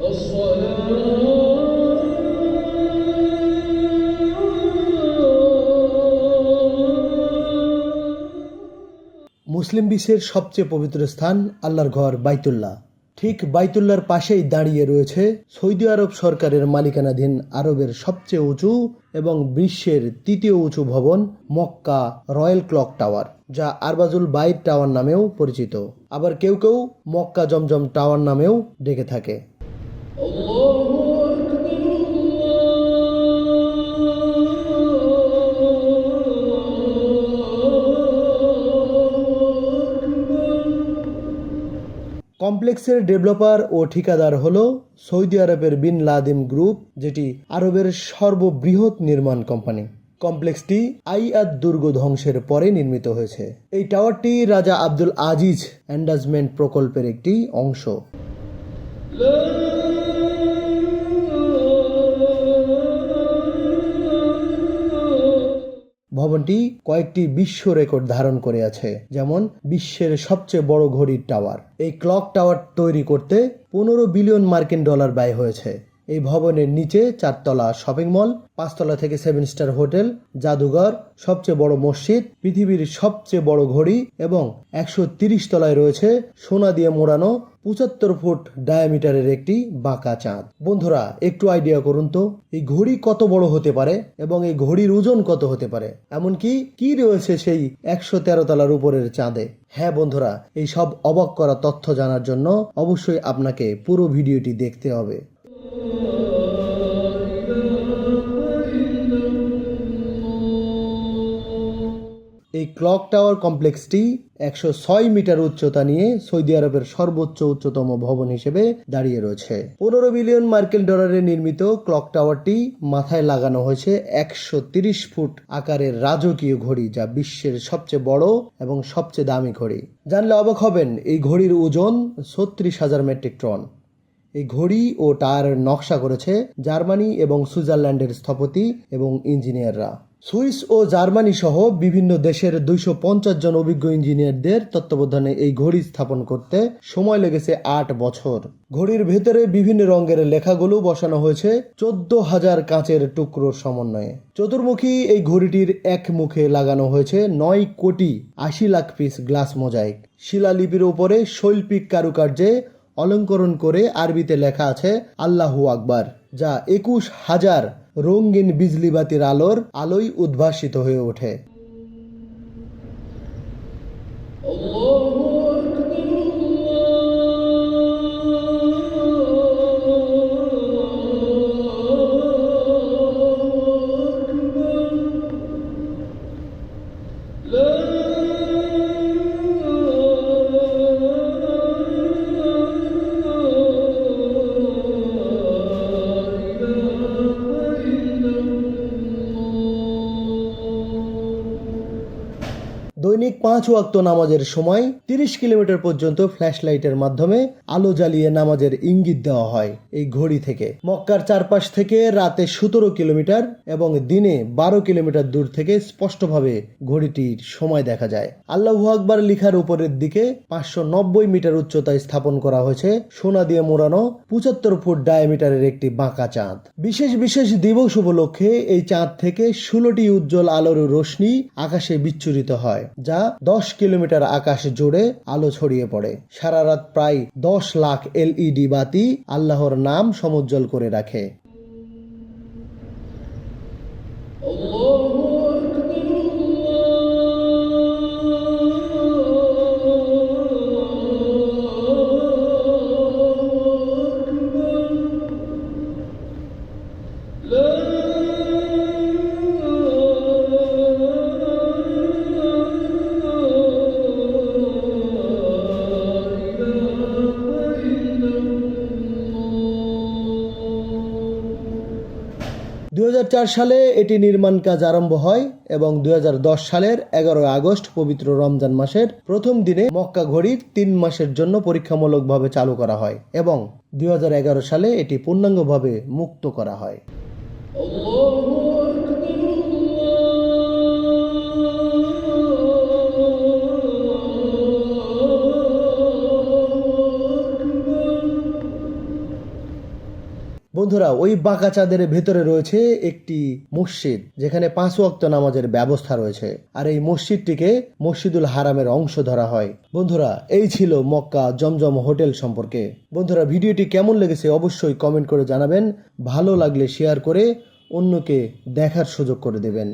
মুসলিম বিশ্বের সবচেয়ে পবিত্র স্থান আল্লাহর ঘর বাইতুল্লাহ। ঠিক বাইতুল্লার পাশেই দাঁড়িয়ে রয়েছে সৌদি আরব সরকারের মালিকানাধীন আরবের সবচেয়ে উঁচু এবং বিশ্বের তৃতীয় উঁচু ভবন মক্কা রয়্যাল ক্লক টাওয়ার, যা আরবাজুল বাইট টাওয়ার নামেও পরিচিত। আবার কেউ কেউ মক্কা জমজম টাওয়ার নামেও ডেকে থাকে। কমপ্লেক্সের ডেভেলপার ও ঠিকাদার হল সৌদি আরবের বিন লাদিম গ্রুপ, যেটি আরবের সর্ববৃহৎ নির্মাণ কোম্পানি। কমপ্লেক্সটি আইয়াদ দুর্গ ধ্বংসের পরে নির্মিত হয়েছে। এই টাওয়ারটি রাজা আব্দুল আজিজ অ্যান্ডাজমেন্ট প্রকল্পের একটি অংশ। ভবনটি কয়েকটি বিশ্ব রেকর্ড ধারণ করে আছে, যেমন বিশ্বের সবচেয়ে বড় ঘড়ির টাওয়ার। এই ক্লক টাওয়ার তৈরি করতে পনেরো বিলিয়ন মার্কিন ডলার ব্যয় হয়েছে। এই ভবনের নিচে চারতলা শপিং মল, পাঁচতলা থেকে সেভেন স্টার হোটেল, জাদুঘর, সবচেয়ে বড় মসজিদ, পৃথিবীর সবচেয়ে বড় ঘড়ি এবং একশো তিরিশ তলায় রয়েছে সোনা দিয়ে মোড়ানো পঁচাত্তর ফুট ডায়ামিটারের একটি বাঁকা চাঁদ। বন্ধুরা, একটু আইডিয়া করুন তো, এই ঘড়ি কত বড় হতে পারে এবং এই ঘড়ির ওজন কত হতে পারে? এমনকি কি রয়েছে সেই একশো তেরো তলার উপরের চাঁদে? হ্যাঁ বন্ধুরা, এই সব অবাক করা তথ্য জানার জন্য অবশ্যই আপনাকে পুরো ভিডিওটি দেখতে হবে। এই ক্লক টাওয়ার কমপ্লেক্সটি একশো ছয় মিটার উচ্চতা নিয়ে সৌদি আরবের সর্বোচ্চ উচ্চতম ভবন হিসেবে দাঁড়িয়ে রয়েছে। পনেরো বিলিয়ন মার্কিন ডলারে নির্মিত ক্লক টাওয়ারটি মাথায় লাগানো হয়েছে একশো তিরিশ ফুট আকারের রাজকীয় ঘড়ি যা বিশ্বের সবচেয়ে বড় এবং সবচেয়ে দামি ঘড়ি। জানলে অবাক হবেন, এই ঘড়ির ওজন ছত্রিশ হাজার মেট্রিক টন। এই ঘড়ি ও টায়ারের নকশা করেছে জার্মানি এবং সুইজারল্যান্ডের স্থপতি এবং ইঞ্জিনিয়াররা। সুইস ও জার্মানি সহ বিভিন্ন দেশের দুইশো পঞ্চাশ জন অভিজ্ঞ ইঞ্জিনিয়ারদের তত্ত্বাবধানে এই ঘড়ি স্থাপন করতে সময় লেগেছে আট বছর। ঘড়ির ভেতরে বিভিন্ন রঙের লেখাগুলো বসানো হয়েছে চোদ্দ হাজার কাঁচের টুকরোর সমন্বয়ে। চতুর্মুখী এই ঘড়িটির এক মুখে লাগানো হয়েছে নয় কোটি আশি লাখ পিস গ্লাস মোজাইক। শিলালিপির উপরে শৈল্পিক কারুকার্যে অলঙ্করণ করে আরবিতে লেখা আছে আল্লাহু আকবার, যা একুশ হাজার রঙিন বিজলিবাতির আলোর আলোয় উদ্ভাসিত হয়ে ওঠে। দৈনিক পাঁচ ওয়াক্ত নামাজের সময় তিরিশ কিলোমিটার পর্যন্ত ফ্ল্যাশ লাইটের মাধ্যমে আলো জ্বালিয়ে নামাজের ইঙ্গিত দেওয়া হয় এই ঘড়ি থেকে। মক্কার চারপাশ থেকে রাতে সতেরো কিলোমিটার এবং দিনে বারো কিলোমিটার দূর থেকে স্পষ্টভাবে ঘড়িটির সময় দেখা যায়। আল্লাহু আকবার লিখার উপরের দিকে পাঁচশো নব্বই মিটার উচ্চতায় স্থাপন করা হয়েছে সোনা দিয়ে মোড়ানো পঁচাত্তর ফুট ডায়ামিটারের একটি বাঁকা চাঁদ। বিশেষ বিশেষ দিবস উপলক্ষে এই চাঁদ থেকে ষোলোটি উজ্জ্বল আলোর রশ্মি আকাশে বিচ্ছুরিত হয়। যা দশ কিলোমিটার আকাশ জুড়ে আলো ছড়িয়ে পড়ে। সারা রাত প্রায় দশ লাখ এলইডি বাতি আল্লাহর নাম সমুজ্জ্বল করে রাখে। দুই হাজার চার সালে এটি নির্মাণ কাজ আরম্ভ হয় এবং দু হাজার দশ সালের এগারোই আগস্ট পবিত্র রমজান মাসের প্রথম দিনে মক্কা ঘড়ির তিন মাসের জন্য পরীক্ষামূলকভাবে চালু করা হয় এবং দু হাজার এগারো সালে এটি পূর্ণাঙ্গভাবে মুক্ত করা হয়। বন্ধুরা, ওই বাঁকা চাঁদের ভেতরে রয়েছে একটি মসজিদ, যেখানে পাঁচ অক্ত নামাজের ব্যবস্থা রয়েছে। আর এই মসজিদটিকে মসজিদুল হারামের অংশ ধরা হয়। বন্ধুরা, এই ছিল মক্কা জমজম হোটেল সম্পর্কে। বন্ধুরা, ভিডিওটি কেমন লেগেছে অবশ্যই কমেন্ট করে জানাবেন। ভালো লাগলে শেয়ার করে অন্যকে দেখার সুযোগ করে দেবেন।